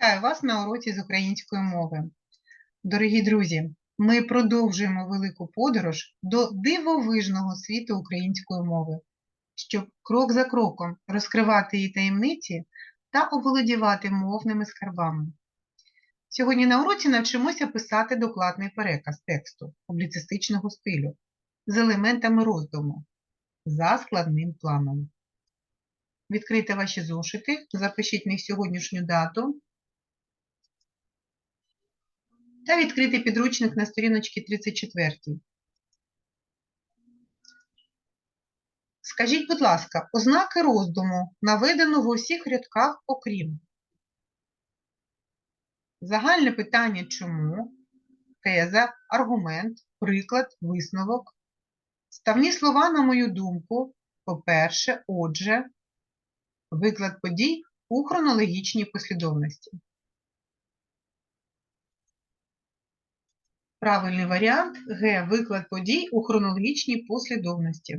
Вітаю вас на уроці з української мови. Дорогі друзі, ми продовжуємо велику подорож до дивовижного світу української мови, щоб крок за кроком розкривати її таємниці та оволодівати мовними скарбами. Сьогодні на уроці навчимося писати докладний переказ тексту публіцистичного стилю з елементами роздуму за складним планом. Відкрийте ваші зошити, запишіть них сьогоднішню дату та відкрити підручник на сторіночці 34. Скажіть, будь ласка, ознаки роздуму наведено в усіх рядках окрім. Загальне питання чому, теза, аргумент, приклад, висновок. Ставні слова, на мою думку, по-перше, отже, виклад подій у хронологічній послідовності. Правильний варіант Г. Виклад подій у хронологічній послідовності.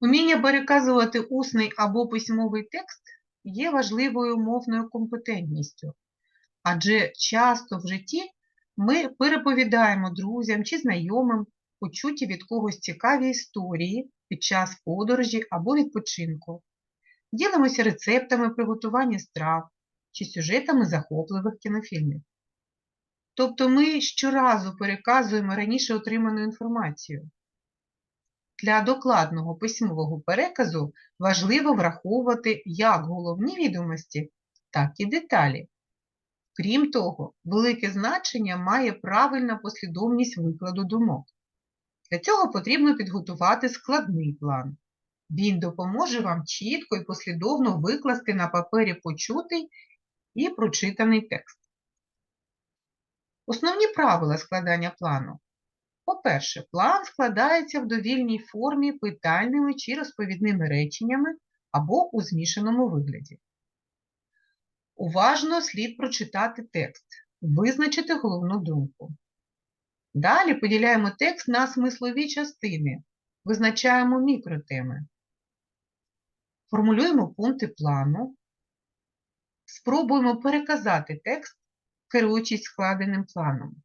Уміння переказувати усний або письмовий текст є важливою мовною компетентністю, адже часто в житті ми переповідаємо друзям чи знайомим почуті від когось цікаві історії під час подорожі або відпочинку, ділимося рецептами приготування страв чи сюжетами захопливих кінофільмів. Тобто ми щоразу переказуємо раніше отриману інформацію. Для докладного письмового переказу важливо враховувати як головні відомості, так і деталі. Крім того, велике значення має правильна послідовність викладу думок. Для цього потрібно підготувати складний план. Він допоможе вам чітко і послідовно викласти на папері почутий і прочитаний текст. Основні правила складання плану. По-перше, план складається в довільній формі питальними чи розповідними реченнями або у змішаному вигляді. Уважно слід прочитати текст, визначити головну думку. Далі поділяємо текст на смислові частини, визначаємо мікротеми. Формулюємо пункти плану, спробуємо переказати текст керуючись складеним планом.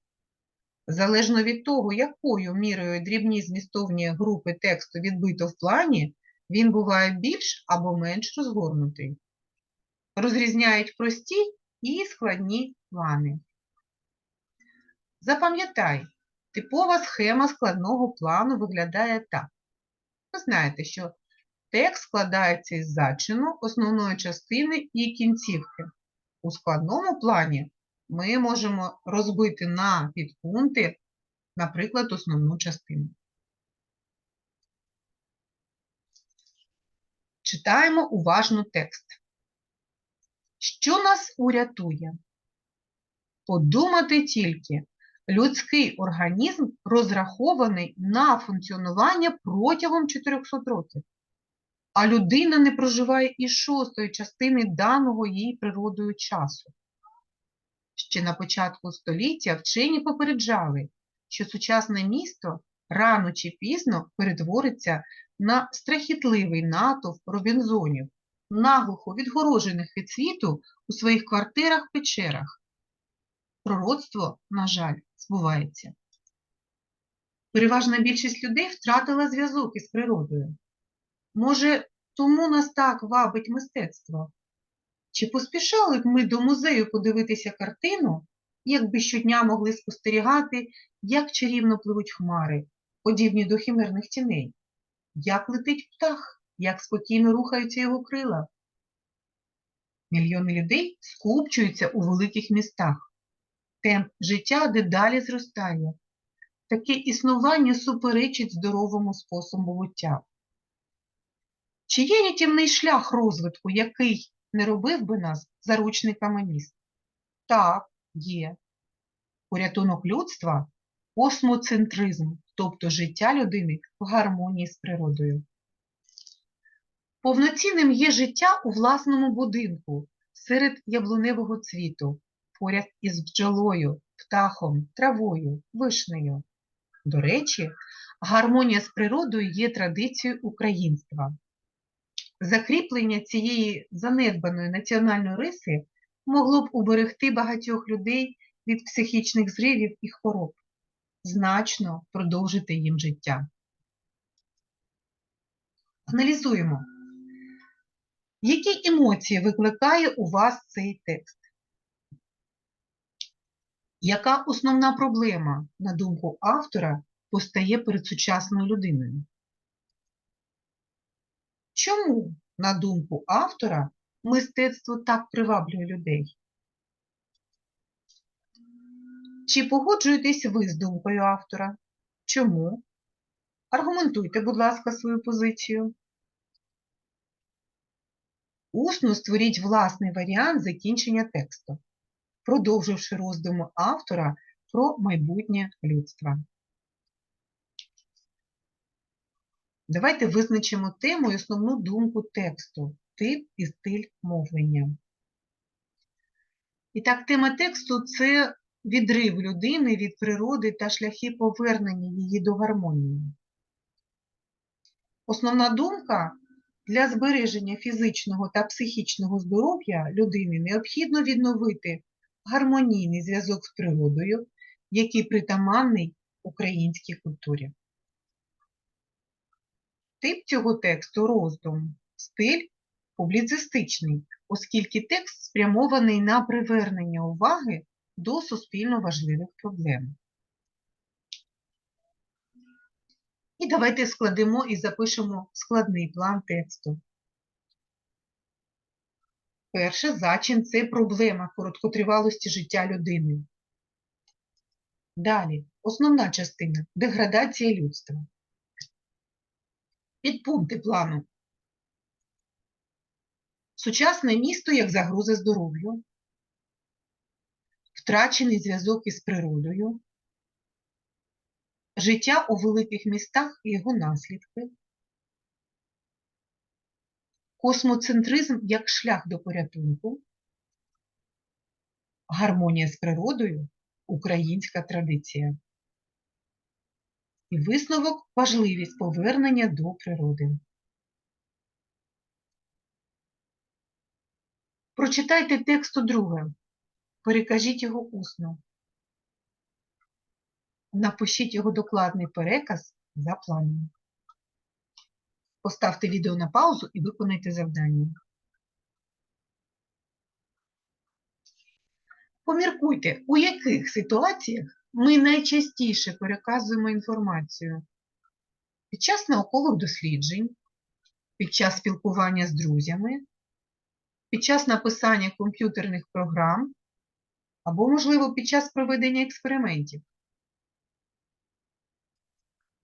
Залежно від того, якою мірою дрібні змістовні групи тексту відбито в плані, він буває більш або менш розгорнутий. Розрізняють прості і складні плани. Запам'ятай, типова схема складного плану виглядає так. Ви знаєте, що текст складається із зачину, основної частини і кінцівки. У складному плані ми можемо розбити на підпункти, наприклад, основну частину. Читаємо уважно текст. Що нас урятує? Подумати тільки, людський організм розрахований на функціонування протягом 400 років, а людина не проживає і шостої частини даного їй природою часу. Ще на початку століття вчені попереджали, що сучасне місто рано чи пізно перетвориться на страхітливий натовп робінзонів, наглухо відгорожених від світу у своїх квартирах-печерах. Пророцтво, на жаль, збувається. Переважна більшість людей втратила зв'язок із природою. Може, тому нас так вабить мистецтво? Чи поспішали б ми до музею подивитися картину, якби щодня могли спостерігати, як чарівно пливуть хмари, подібні до химерних тіней, як летить птах, як спокійно рухаються його крила? Мільйони людей скупчуються у великих містах. Темп життя дедалі зростає. Таке існування суперечить здоровому способу буття. Чи є рятівний шлях розвитку, який не робив би нас заручниками міст? Так, є. Порятунок людства космоцентризм, тобто життя людини в гармонії з природою. Повноцінним є життя у власному будинку, серед яблуневого цвіту, поряд із бджолою, птахом, травою, вишнею. До речі, гармонія з природою є традицією українства. Закріплення цієї занедбаної національної риси могло б уберегти багатьох людей від психічних зривів і хвороб, значно продовжити їм життя. Аналізуємо. Які емоції викликає у вас цей текст? Яка основна проблема, на думку автора, постає перед сучасною людиною? Чому, на думку автора, мистецтво так приваблює людей? Чи погоджуєтесь ви з думкою автора? Чому? Аргументуйте, будь ласка, свою позицію. Усно створіть власний варіант закінчення тексту, продовживши роздуми автора про майбутнє людства. Давайте визначимо тему і основну думку тексту, тип і стиль мовлення. І так, тема тексту це відрив людини від природи та шляхи повернення її до гармонії. Основна думка для збереження фізичного та психічного здоров'я людини необхідно відновити гармонійний зв'язок з природою, який притаманний українській культурі. Тип цього тексту роздум, стиль публіцистичний, оскільки текст спрямований на привернення уваги до суспільно важливих проблем. І давайте складемо і запишемо складний план тексту. Перше зачин це проблема короткотривалості життя людини. Далі основна частина деградація людства. Підпункти плану. Сучасне місто як загроза здоров'ю, втрачений зв'язок із природою, життя у великих містах і його наслідки, космоцентризм як шлях до порятунку, гармонія з природою, українська традиція. І висновок важливість повернення до природи. Прочитайте текст удруге, перекажіть його усно. Напишіть його докладний переказ за планом. Поставте відео на паузу і виконайте завдання. Поміркуйте, у яких ситуаціях ми найчастіше переказуємо інформацію під час наукових досліджень, під час спілкування з друзями, під час написання комп'ютерних програм або, можливо, під час проведення експериментів.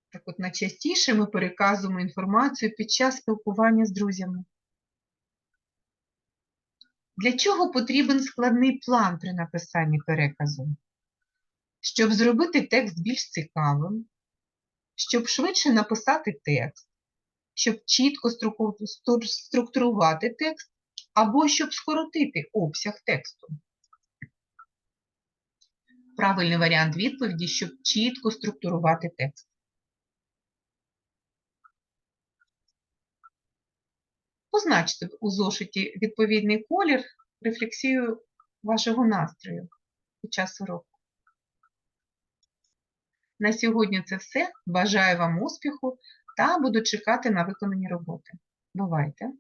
Так от найчастіше ми переказуємо інформацію під час спілкування з друзями. Для чого потрібен складний план при написанні переказу? Щоб зробити текст більш цікавим, щоб швидше написати текст, щоб чітко структурувати текст, або щоб скоротити обсяг тексту. Правильний варіант відповіді, щоб чітко структурувати текст. Позначте у зошиті відповідний колір, рефлексію вашого настрою під час уроку. На сьогодні це все. Бажаю вам успіху та буду чекати на виконані роботи. Бувайте!